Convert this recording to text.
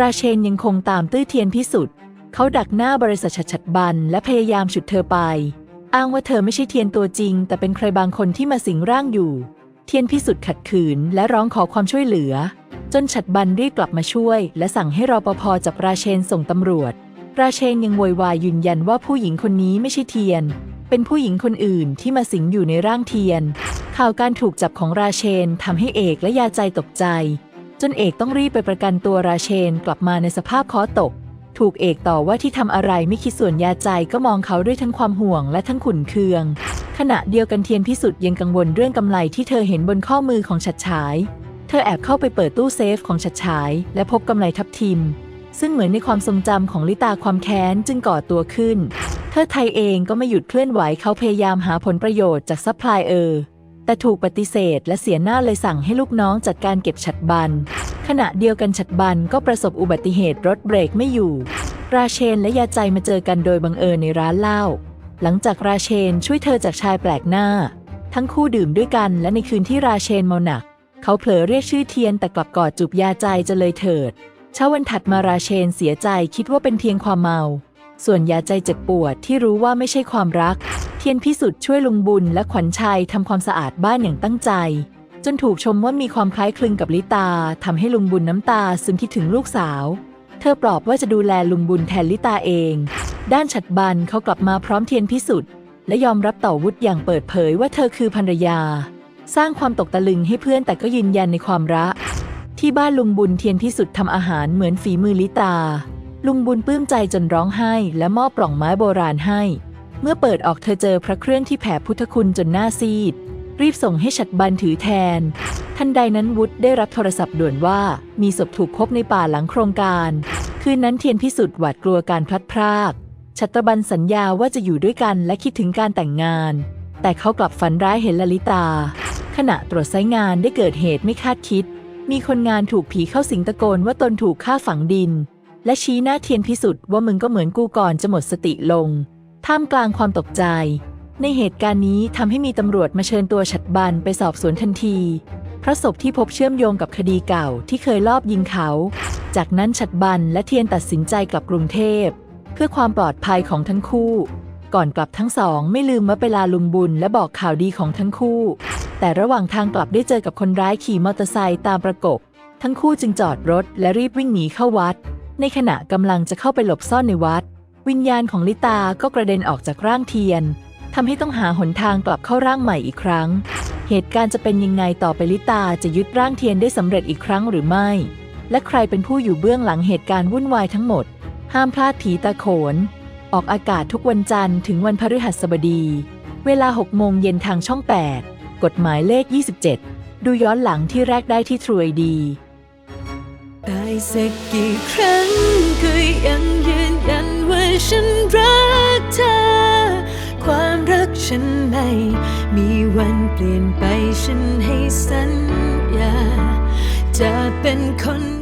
ราเชนยังคงตามตื้อเทียนพิสุทธิ์เขาดักหน้าบริษัทฉัดฉัดบัน และพยายามฉุดเธอไป อ้างว่าเธอไม่ใช่เทียนตัวจริง แต่เป็นใครบางคนที่มาสิงร่างอยู่ เทียนพิสุทธิ์ขัดขืนและร้องขอความช่วยเหลือ จนฉัดบันรีบกลับมาช่วย และสั่งให้รอปภจับราเชนส่งตำรวจ ราเชนยังโวยวายยืนยันว่าผู้หญิงคนนี้ไม่ใช่เทียน เป็นผู้หญิงคนอื่นที่มาสิงอยู่ในร่างเทียน ข่าวการถูกจับของราเชนทำให้เอกและยาใจตกใจ จนเอกต้องรีบไปประกันตัวราเชนกลับมาในสภาพคอตก ถูกเอกต่อว่าที่ทำอะไรไม่คิดส่วนยาใจก็มองเขาด้วยทั้งความห่วงและทั้งขุนเคือง ขณะเดียวกันเทียนพิสุทธิ์ยังกังวลเรื่องกำไรที่เธอเห็นบนข้อมือของฉัดฉาย เธอแอบเข้าไปเปิดตู้เซฟของฉัดฉาย และพบกำไรทับทิม ซึ่งเหมือนในความทรงจำของลิตาความแค้นจึงก่อตัวขึ้น เธอไทยเองก็ไม่หยุดเคลื่อนไหวเขาพยายามหาผลประโยชน์จากซัพพลายเออร์ แต่ถูกปฏิเสธและเสียหน้าเลยสั่งให้ลูกน้องจัดการเก็บฉัดบัน ขณะเดียวกันฉัดบันก็ประสบอุบัติเหตุรถเบรกไม่อยู่ ราเชนและยาใจมาเจอกันโดยบังเอิญในร้านเหล้าหลังจากราเชนช่วยเธอจากชายแปลกหน้า ทั้งคู่ดื่มด้วยกันและในคืนที่ราเชนเมาหนัก เขาเผลอเรียกชื่อเทียนแต่กลับกอดจูบยาใจจะเลยเถิดเช้าวันถัดมาราเชนเสียใจคิดว่าเป็นเพียงความเมา ส่วนยาใจเจ็บปวดที่รู้ว่าไม่ใช่ความรัก เทียนพิสุทธิ์ช่วยลุงบุญและขวัญชัยทำความสะอาดบ้านอย่างตั้งใจ จนถูกชมว่ามีความคล้ายคลึงกับลิตาทำให้ลุงบุญน้ำตาซึมคิดถึงลูกสาว เธอปลอบว่าจะดูแลลุงบุญแทนลิตาเอง ด้านฉัดบันเขากลับมาพร้อมเทียนพิสุทธิ์และยอมรับต่อวุฒิอย่างเปิดเผยว่าเธอคือภรรยา สร้างความตกตะลึงให้เพื่อนแต่ก็ยืนยันในความรัก ที่บ้านลุงบุญเทียนพิสุทธิ์ทำอาหารเหมือนฝีมือลิตา ลุงบุญปลื้มใจจนร้องไห้ และมอบปล่องไม้โบราณให้ เมื่อเปิดออกเธอเจอพระเครื่องที่แผ่พุทธคุณจนหน้าซีด รีบส่งให้ฉัดบันถือแทน ทันใดนั้นวุฒิได้รับโทรศัพท์ด่วนว่ามีศพถูกพบในป่าหลังโครงการ คืนนั้นเทียนพิสุทธิ์หวาดกลัวการพลัดพราก ชัตบันสัญญาว่าจะอยู่ด้วยกันและคิดถึงการแต่งงาน แต่เขากลับฝันร้ายเห็นลลิตา ขณะตรวจไซงานได้เกิดเหตุไม่คาดคิด มีคนงานถูกผีเข้าสิงตะโกนว่าตนถูกฆ่าฝังดิน และชี้หน้าเทียนพิสุทธิ์ว่ามึงก็เหมือนกูก่อนจะหมดสติลง ท่ามกลางความตกใจ ในเหตุการณ์นี้ทำให้มีตำรวจมาเชิญตัวฉัดบันไปสอบสวนทันทีเพราะศพที่พบเชื่อมโยงกับคดีเก่าที่เคยลอบยิงเขา จากนั้นฉัดบันและเทียนตัดสินใจกลับกรุงเทพ เพื่อความปลอดภัยของทั้งคู่ ก่อนกลับทั้งสองไม่ลืมมาไปลาลุงบุญและบอกข่าวดีของทั้งคู่ แต่ระหว่างทางกลับได้เจอกับคนร้ายขี่มอเตอร์ไซค์ตามประกบ ทั้งคู่จึงจอดรถและรีบวิ่งหนีเข้าวัด ในขณะกำลังจะเข้าไปหลบซ่อนในวัด วิญญาณของลิตาก็กระเด็นออกจากร่างเทียนทำให้ต้องหาหนทางกลับเข้าร่างใหม่อีกครั้ง เหตุการณ์จะเป็นยังไงต่อไปลิตาจะยึดร่างเทียนได้สำเร็จอีกครั้งหรือไม่ และใครเป็นผู้อยู่เบื้องหลังเหตุการณ์วุ่นวายทั้งหมด ห้ามพลาดผีตาโขน ออกอากาศทุกวันจันทร์ถึงวันพฤหัสบดี เวลา 6 โมงเย็นทางช่อง 8 กฎหมายเลข 27 ดูย้อนหลังที่แรกได้ที่ทรวยดี ตายสักกี่ครั้งก็ยังยืนยันว่าฉันรักเธอ ความรักฉันไม่ มีวันเปลี่ยนไปฉันให้สัญญา จะเป็นคน